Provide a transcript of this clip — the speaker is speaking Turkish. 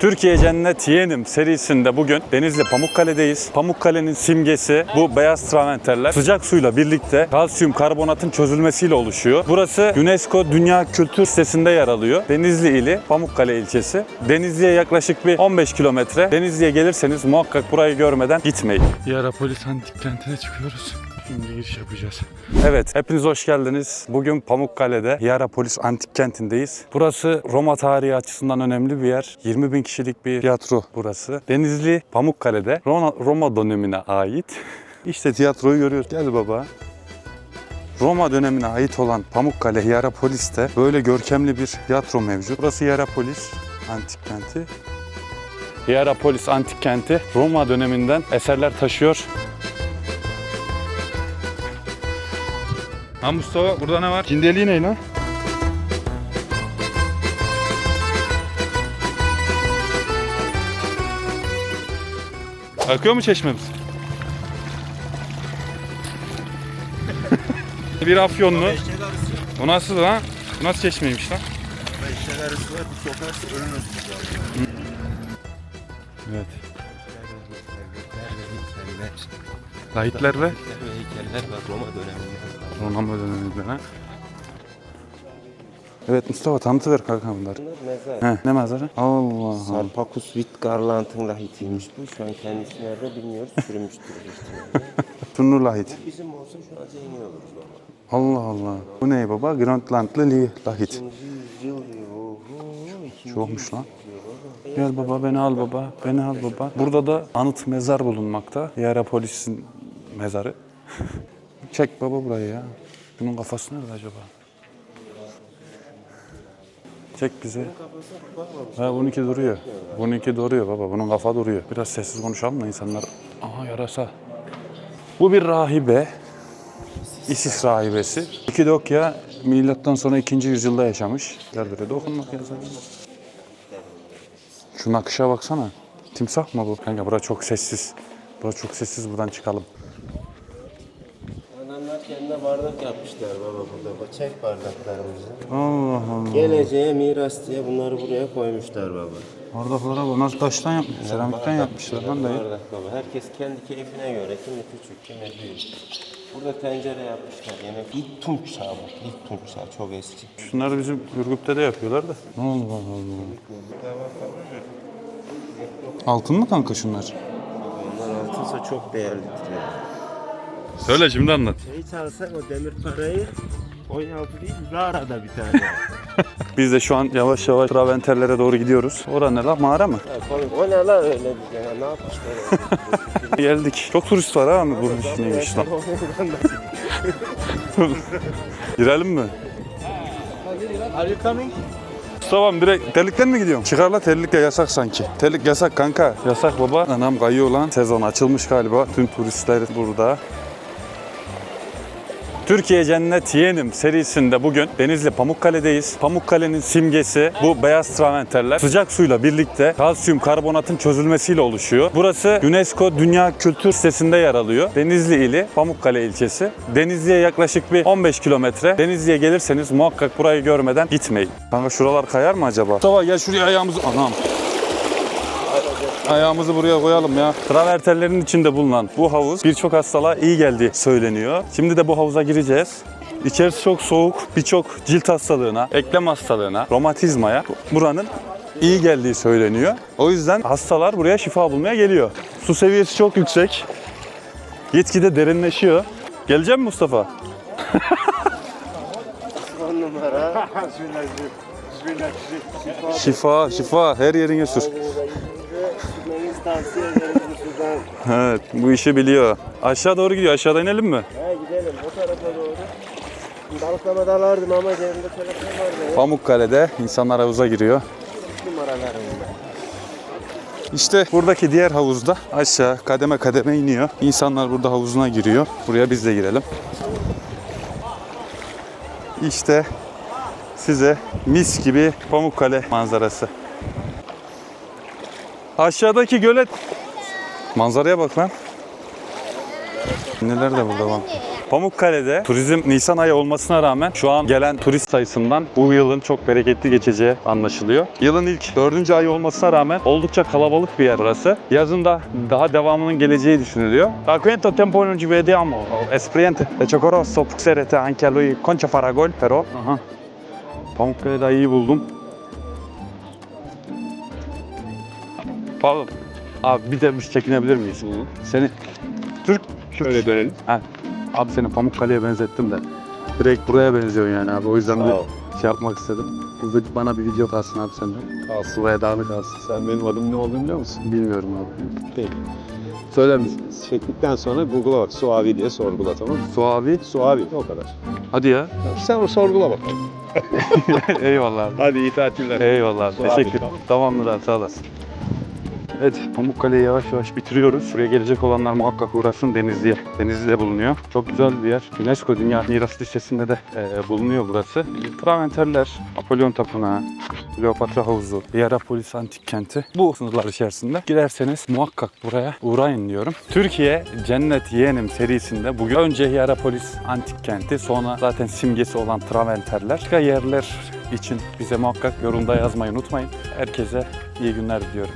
Türkiye Cennet Yeğenim serisinde bugün Denizli Pamukkale'deyiz. Pamukkale'nin simgesi bu beyaz traventerler. Sıcak suyla birlikte kalsiyum karbonatın çözülmesiyle oluşuyor. Burası UNESCO Dünya Kültür Sitesi'nde yer alıyor. Denizli ili Pamukkale ilçesi. Denizli'ye yaklaşık bir 15 kilometre. Denizli'ye gelirseniz muhakkak burayı görmeden gitmeyin. Yarapolis Antik Kenti'ne çıkıyoruz. Şimdi giriş yapacağız. Evet, hepiniz hoş geldiniz. Bugün Pamukkale'de Hierapolis Antik Kenti'ndeyiz. Burası Roma tarihi açısından önemli bir yer. 20 bin kişilik bir tiyatro burası. Denizli Pamukkale'de Roma, dönemine ait. İşte tiyatroyu görüyoruz. Gel baba. Roma dönemine ait olan Pamukkale Hierapolis'te böyle görkemli bir tiyatro mevcut. Burası Hierapolis Antik Kenti. Hierapolis Antik Kenti Roma döneminden eserler taşıyor. Ha Mustafa burada ne var? Cindeliği ne lan? Akıyor mu çeşmemiz? bir afyonlu. Bu nasıl lan? Bu nasıl çeşmeymiş lan? Eşeğler arası var, bir sokarsa ölürüz. Evet. Lahitler ve heykeller var Roma döneminde. Döneminden ha. Evet Mustafa tanıtıver kanka bunları. Bunlar mezar. He, ne mezarı? Allah Allah. Sarpakus Witt Garland'ın lahitiymiş bu. Şu an kendisi nerede bilmiyoruz. Çürümüştür büyük ihtimalle. Şunlu lahit. Bizim olsa şu an zengin oluruz baba. Allah Allah. Bu ne baba? Grönlandlı li lahit. Yüzyıl Çokmuş lan. Gel baba beni al baba. Beni al baba. Burada da anıt mezar bulunmakta. Hierapolis'in mezarı. Çek baba burayı ya. Bunun kafası nerede acaba? Çek bize. Ha bununki duruyor. Bununki duruyor baba. Bunun kafa duruyor. Biraz sessiz konuşalım da insanlar. Aha yarasa. Bu bir rahibe. Isis rahibesi. Ikidokya milattan sonra 2. yüzyılda yaşamış. Buraya dokunmak yazar. Şu nakışa baksana. Timsah mı bu? Kanka bura çok sessiz. Bura çok sessiz buradan çıkalım. Adamlar kendine bardak yapmışlar baba burada. Bak çek bardaklarımızı. Allah Allah. Geleceğe miras diye bunları buraya koymuşlar baba. Bardaklara bak nasıl taştan yapmışlar, seramikten yapmışlar lan dayı. Bardak baba. Herkes kendi keyfine göre. Kimi küçük, kimi büyük. Burada tencere yapmışlar. Yemek ilk tunç çağı bu. İlk tunç çağı. Çok eski. Şunları bizim Ürgüp'te de yapıyorlar da. Allah Allah. Altın mı kanka şunlar? Onlar altınsa çok değerlidir yani. Söyle şimdi anlat. Şeyi çalsak o demir parayı 16 değil Zara'da bir tane. Biz de şu an yavaş yavaş Traventerlere doğru gidiyoruz. Ora ne lan mağara mı? Ya. O ne lan öyle diyeceksin. Ne yapmışlar? Geldik. Çok turist var ha mı bunun içindeymiş lan. Girelim mi? Are you coming? Mustafa'm direkt terlikten mi gidiyorsun? Çıkar la terlikle yasak sanki. Terlik yasak kanka. Yasak baba. Anam kayıyor lan. Sezon açılmış galiba. Tüm turistler burada. Türkiye Cennet Yeğenim serisinde bugün Denizli Pamukkale'deyiz. Pamukkale'nin simgesi bu beyaz traventerler. Sıcak suyla birlikte kalsiyum karbonatın çözülmesiyle oluşuyor. Burası UNESCO Dünya Kültür Sitesi'nde yer alıyor. Denizli ili Pamukkale ilçesi. Denizli'ye yaklaşık bir 15 kilometre. Denizli'ye gelirseniz muhakkak burayı görmeden gitmeyin. Kanka şuralar kayar mı acaba? Mustafa gel şuraya ayağımızı... Anam. Ayağımızı buraya koyalım ya. Traverterlerin içinde bulunan bu havuz birçok hastalığa iyi geldiği söyleniyor. Şimdi de bu havuza gireceğiz. İçerisi çok soğuk, birçok cilt hastalığına, eklem hastalığına, romatizmaya buranın iyi geldiği söyleniyor. O yüzden hastalar buraya şifa bulmaya geliyor. Su seviyesi çok yüksek. Gitgide derinleşiyor. Gelecek mi Mustafa? On numara. Şifa, şifa. Her yerine sür. Sürmenizi tavsiye ederiz bu sudan. Evet, bu işi biliyor. Aşağı doğru gidiyor. Aşağıda inelim mi? Ha gidelim o tarafa doğru. Balıklama dalardım ama cebimde telefon vardı. Pamukkale'de insanlar havuza giriyor. Numaralarımda. İşte buradaki diğer havuzda aşağı kademe kademe iniyor. İnsanlar burada havuzuna giriyor. Buraya biz de girelim. İşte size mis gibi Pamukkale manzarası. Aşağıdaki gölet. Manzaraya bak lan. Neler de burada var. Pamukkale'de turizm Nisan ayı olmasına rağmen şu an gelen turist sayısından bu yılın çok bereketli geçeceği anlaşılıyor. Yılın ilk dördüncü ayı olmasına rağmen oldukça kalabalık bir yer burası. Yazın da daha devamının geleceği düşünülüyor. Da quanto tempo non ci vediamo? Espriente e Cocorosso puxerete anche lui concha faragol però. Aha. Pamukkale'de ayıyı buldum. Pardon. Abi bir de biz çekinebilir miyiz? Seni Türk Şöyle dönelim. Ha, abi seni Pamukkale'ye benzettim de. Direkt buraya benziyorsun yani abi. O yüzden Sağ ol. bir şey yapmak istedim. Bu- Bana bir video kalsın abi senden. Kalsın. Bu Eda'lı kalsın. Sen benim adım ne olduğunu biliyor musun? Bilmiyorum abi. Peki. Söyler misin? Çektikten sonra Google'a bak. Suavi diye sorgula tamam mı? Su abi. Suavi o kadar. Hadi ya. Sen o sorgula bakalım. Eyvallah abi. Hadi iyi tatiller. Eyvallah abi. Su abi, Teşekkür tamam. Tamamdır abi sağ olasın. Evet Pamukkale'yi yavaş yavaş bitiriyoruz. Buraya gelecek olanlar muhakkak uğrasın Denizli'ye. Denizli'de bulunuyor. Çok güzel bir yer. UNESCO Dünya Miras Listesi'nde de e, bulunuyor burası. Traventerler, Napolyon Tapınağı, Kleopatra Havuzu, Hierapolis Antik Kenti. Bu sınırlar içerisinde girerseniz muhakkak buraya uğrayın diyorum. Türkiye Cennet Yeğenim serisinde bugün önce Hierapolis Antik Kenti sonra zaten simgesi olan Traventerler. Başka yerler için bize muhakkak yorumda yazmayı unutmayın. Herkese iyi günler diliyorum.